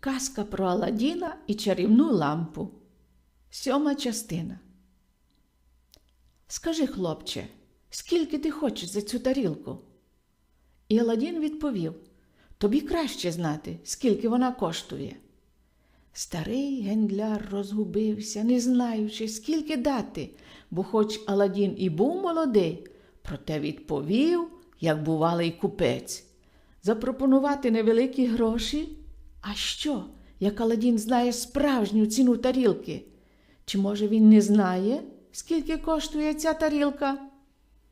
Казка про Аладдіна і чарівну лампу. Сьома частина. Скажи, хлопче, скільки ти хочеш за цю тарілку? І Аладдін відповів Тобі краще знати, скільки вона коштує. Старий гендляр розгубився, не знаючи, скільки дати, бо хоч Аладдін і був молодий, проте відповів, як бувалий купець. Запропонувати невеликі гроші? А що, як Аладдін знає справжню ціну тарілки? Чи може він не знає, скільки коштує ця тарілка?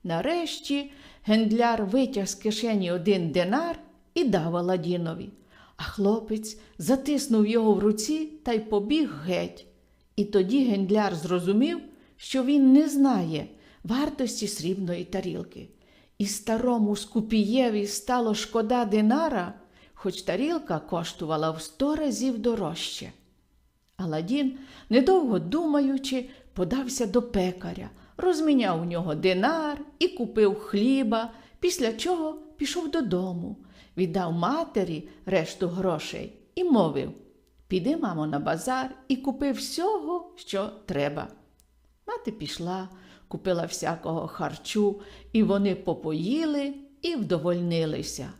Нарешті гендляр витяг з кишені один динар і дав Аладдінові, а хлопець затиснув його в руці та й побіг геть. І тоді гендляр зрозумів, що він не знає вартості срібної тарілки. І старому скупієві стало шкода динара, хоч тарілка коштувала в сто разів дорожче. Аладдін, недовго думаючи, подався до пекаря, розміняв у нього динар і купив хліба, після чого пішов додому, віддав матері решту грошей і мовив Піди, мамо, на базар і купи всього, що треба. Мати пішла, купила всякого харчу, і вони попоїли і вдовольнилися.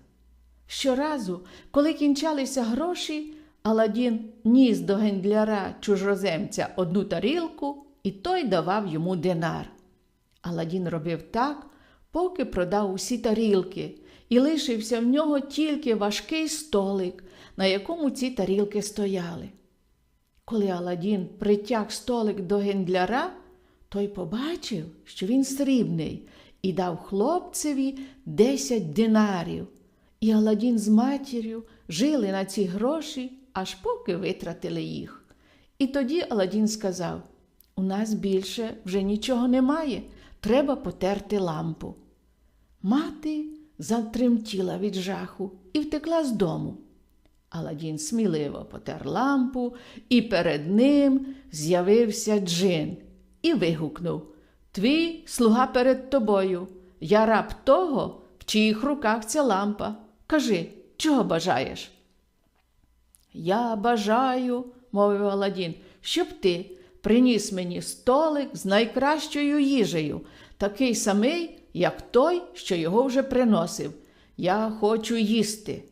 Щоразу, коли кінчалися гроші, Аладдін ніс до гендляра чужоземця одну тарілку, і той давав йому динар. Аладдін робив так, поки продав усі тарілки, і лишився в нього тільки важкий столик, на якому ці тарілки стояли. Коли Аладдін притяг столик до гендляра, той побачив, що він срібний, і дав хлопцеві десять динарів. І Аладдін з матір'ю жили на ці гроші, аж поки витратили їх. І тоді Аладдін сказав: У нас більше вже нічого немає, треба потерти лампу. Мати затремтіла від жаху і втекла з дому. Аладдін сміливо потер лампу, і перед ним з'явився джин і вигукнув Твій слуга перед тобою. Я раб того, в чиїх руках ця лампа. Кажи, чого бажаєш? Я бажаю, мовив Аладдін, щоб ти приніс мені столик з найкращою їжею, такий самий, як той, що його вже приносив. Я хочу їсти.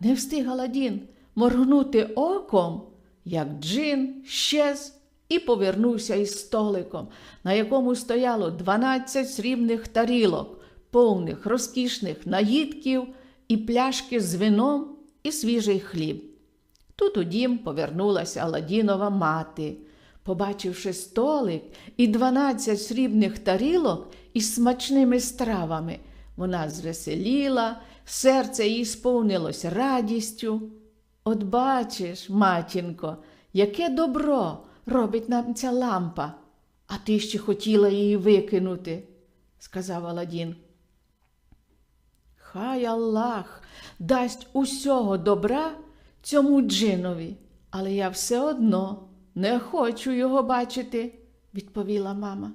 Не встиг Аладдін моргнути оком, як джин щез і повернувся із столиком, на якому стояло дванадцять срібних тарілок, повних розкішних наїдків і пляшки з вином і свіжий хліб. Тут у дім повернулася Аладдінова мати. Побачивши столик і дванадцять срібних тарілок із смачними стравами, вона звеселіла, серце їй сповнилось радістю. От бачиш, матінко, яке добро робить нам ця лампа, а ти ще хотіла її викинути, сказав Аладдін. Хай Аллах дасть усього добра цьому джинові, але я все одно не хочу його бачити, відповіла мама.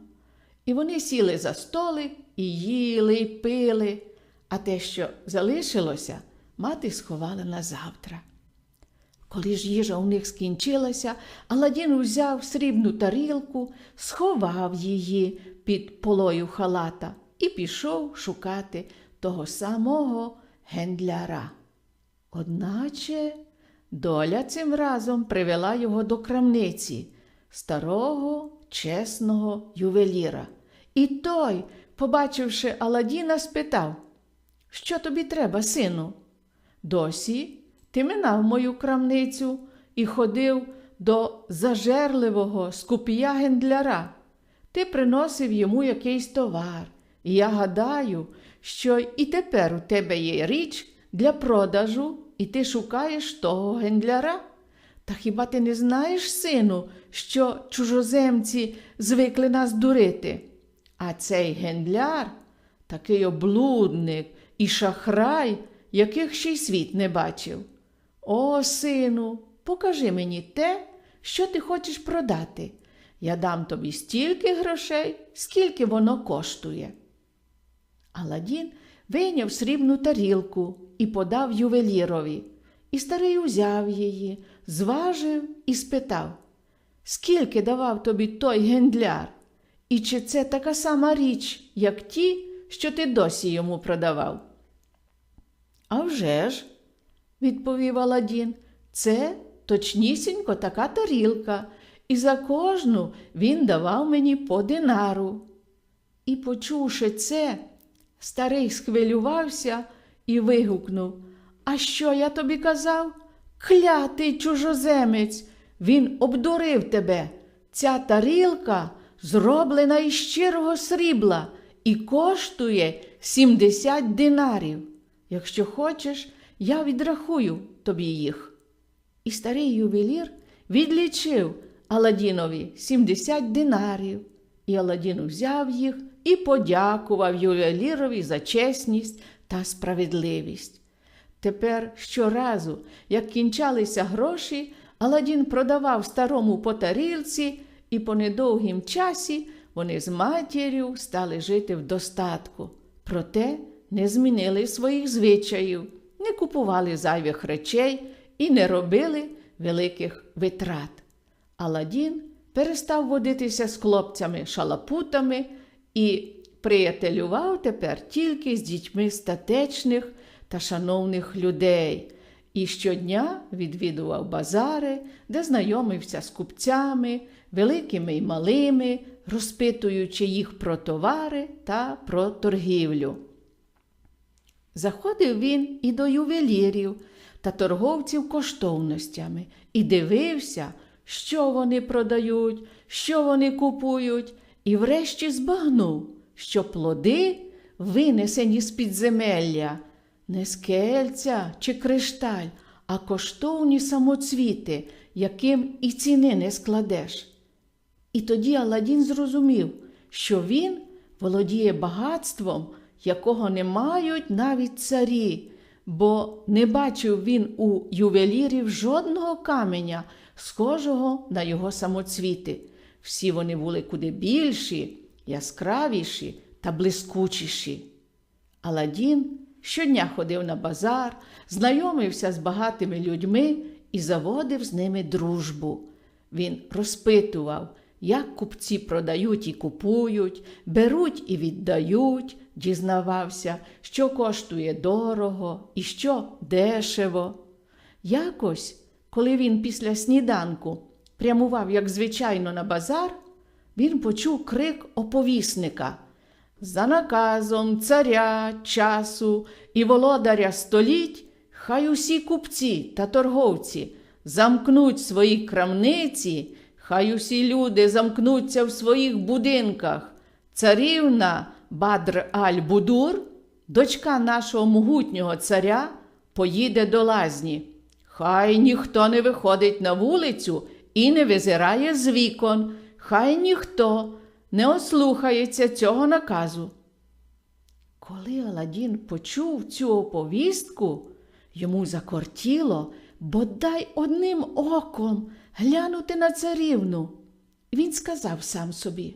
І вони сіли за столик і їли, і пили, а те, що залишилося, мати сховала на завтра. Коли ж їжа у них скінчилася, Аладдін узяв срібну тарілку, сховав її під полою халата і пішов шукати того самого гендляра. Одначе доля цим разом привела його до крамниці старого, чесного ювеліра. І той, побачивши Аладдіна, спитав, що тобі треба, сину? Досі ти минав мою крамницю і ходив до зажерливого скупія гендляра. Ти приносив йому якийсь товар, я гадаю, що і тепер у тебе є річ для продажу, і ти шукаєш того гендляра. Та хіба ти не знаєш, сину, що чужоземці звикли нас дурити? А цей гендляр такий облудник і шахрай, яких ще й світ не бачив. О, сину, покажи мені те, що ти хочеш продати. Я дам тобі стільки грошей, скільки воно коштує. Аладдін вийняв срібну тарілку і подав ювелірові. і старий узяв її, зважив і спитав, скільки давав тобі той гендляр? І чи це така сама річ, як ті, що ти досі йому продавав? «А вже ж», – відповів Аладдін, – це точнісінько така тарілка, і за кожну він давав мені по динару. І, почувши це, старий схвилювався і вигукнув А що я тобі казав? Клятий чужоземець, він обдурив тебе. Ця тарілка зроблена із щирого срібла і коштує 70 динарів. Якщо хочеш, я відрахую тобі їх. І старий ювелір відлічив Аладдінові 70 динарів. І Аладдін взяв їх і подякував ювелірові за чесність та справедливість. Тепер щоразу, як кінчалися гроші, Аладдін продавав старому по тарілці, і по недовгім часі вони з матір'ю стали жити в достатку. Проте не змінили своїх звичаїв, не купували зайвих речей і не робили великих витрат. Аладдін перестав водитися з хлопцями-шалапутами і приятелював тепер тільки з дітьми статечних та шановних людей. І щодня відвідував базари, де знайомився з купцями, великими й малими, розпитуючи їх про товари та про торгівлю. Заходив він і до ювелірів та торговців коштовностями і дивився, що вони продають, що вони купують, і врешті збагнув, що плоди, винесені з підземелля, не скельця чи кришталь, а коштовні самоцвіти, яким і ціни не складеш. І тоді Аладдін зрозумів, що він володіє багатством, якого не мають навіть царі, бо не бачив він у ювелірів жодного каменя, схожого на його самоцвіти. Всі вони були куди більші, яскравіші та блискучіші. Аладдін щодня ходив на базар, знайомився з багатими людьми і заводив з ними дружбу. Він розпитував, як купці продають і купують, беруть і віддають, дізнавався, що коштує дорого і що дешево. Якось, коли він після сніданку прямував, як звичайно, на базар, він почув крик оповісника. За наказом царя, часу і володаря століть, хай усі купці та торговці замкнуть свої крамниці, хай усі люди замкнуться в своїх будинках. Царівна Бадр Аль-Будур, дочка нашого могутнього царя, поїде до лазні. Хай ніхто не виходить на вулицю і не визирає з вікон, хай ніхто не ослухається цього наказу. Коли Аладдін почув цю оповістку, йому закортіло бодай одним оком глянути на царівну. Він сказав сам собі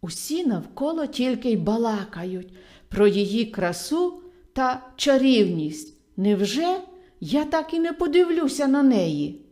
усі навколо тільки й балакають про її красу та чарівність. Невже я так і не подивлюся на неї?